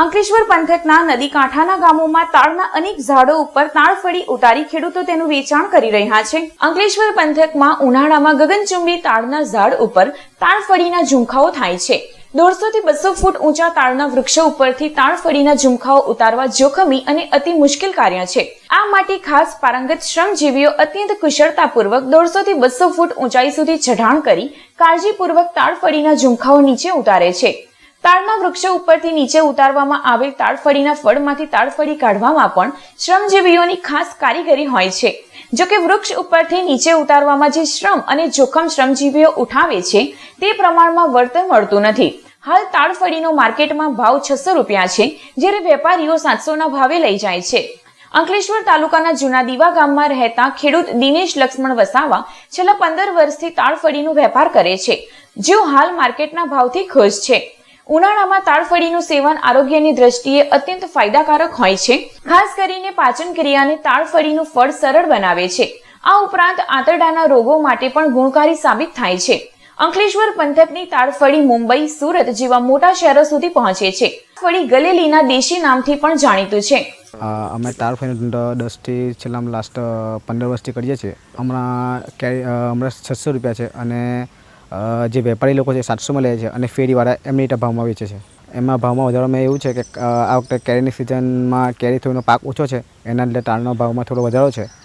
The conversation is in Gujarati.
અંકલેશ્વર પંથકના નદી કાંઠાના ગામોમાં તાળના અનેક ઝાડો ઉપર તાળફળી ઉતારી ખેડૂતો તેનું વેચાણ કરી રહ્યા છે. અંકલેશ્વર પંથકમાં ઉનાળામાં ગગનચુંબી તાળના ઝાડ ઉપર તાળફળીના ઝુમખાઓ થાય છે. દોઢસો થી બસો ફૂટ ઊંચા તાળના વૃક્ષો ઉપરથી તાળફળીના ઝુમખાઓ ઉતારવા જોખમી અને અતિ મુશ્કેલ કાર્ય છે. આ માટે ખાસ પારંગત શ્રમજીવીઓ અત્યંત કુશળતાપૂર્વક દોઢસો થી બસો ફૂટ ઊંચાઈ સુધી ચઢાણ કરી કાળજીપૂર્વક તાળફળીના ઝુમખાઓ નીચે ઉતારે છે. તાળના વૃક્ષો ઉપરથી નીચે ઉતારવામાં આવેલ તાળફળીના ફળમાંથી તાળફળી કાઢવામાં પણ શ્રમજીવીઓની ખાસ કારીગરી હોય છે. જો કે વૃક્ષ ઉપરથી નીચે ઉતારવામાં જે શ્રમ અને જોખમ શ્રમજીવીઓ ઉઠાવે છે, તે પ્રમાણમાં વળતર મળતું નથી. હાલ તાળફળીનો માર્કેટમાં ભાવ છસો રૂપિયા છે, જ્યારે વેપારીઓ સાતસોના ભાવે લઈ જાય છે. અંકલેશ્વર તાલુકાના જૂના દીવા ગામમાં રહેતા ખેડૂત દિનેશ લક્ષ્મણ વસાવા છેલ્લા પંદર વર્ષથી તાળફળીનો વેપાર કરે છે. જેઓ હાલ માર્કેટના ભાવથી ખુશ છે. ઉનાળામાં તાળફળીનું સેવન આરોગ્યની દ્રષ્ટિએ અત્યંત ફાયદાકારક હોય છે. ખાસ કરીને પાચન ક્રિયાને તાળફળીનું ફળ સરળ બનાવે છે. આ ઉપરાંત આંતરડાના રોગો માટે પણ ગુણકારી સાબિત થાય છે. અંકલેશ્વર પંથકની તાળફળી મુંબઈ, સુરત જેવા મોટા શહેરો સુધી પહોંચે છે. ફળી ગલેલીના દેશી નામથી પણ જાણીતું છે. અમે તાળફળી દસથી છેલ્લા લાસ્ટ પંદર વર્ષથી કરીએ છીએ. હમણાં હમણાં છસો રૂપિયા છે અને જે વેપારી લોકો છે સાતસોમાં લે છે અને ફેરીવાળા એમની ભાવમાં વેચે છે. એમાં ભાવમાં વધારામાં એવું છે કે આ વખતે કેરીની સિઝનમાં કેરી થોડીનો પાક ઓછો છે, એના લીધે ટાળનો ભાવમાં થોડો વધારો છે.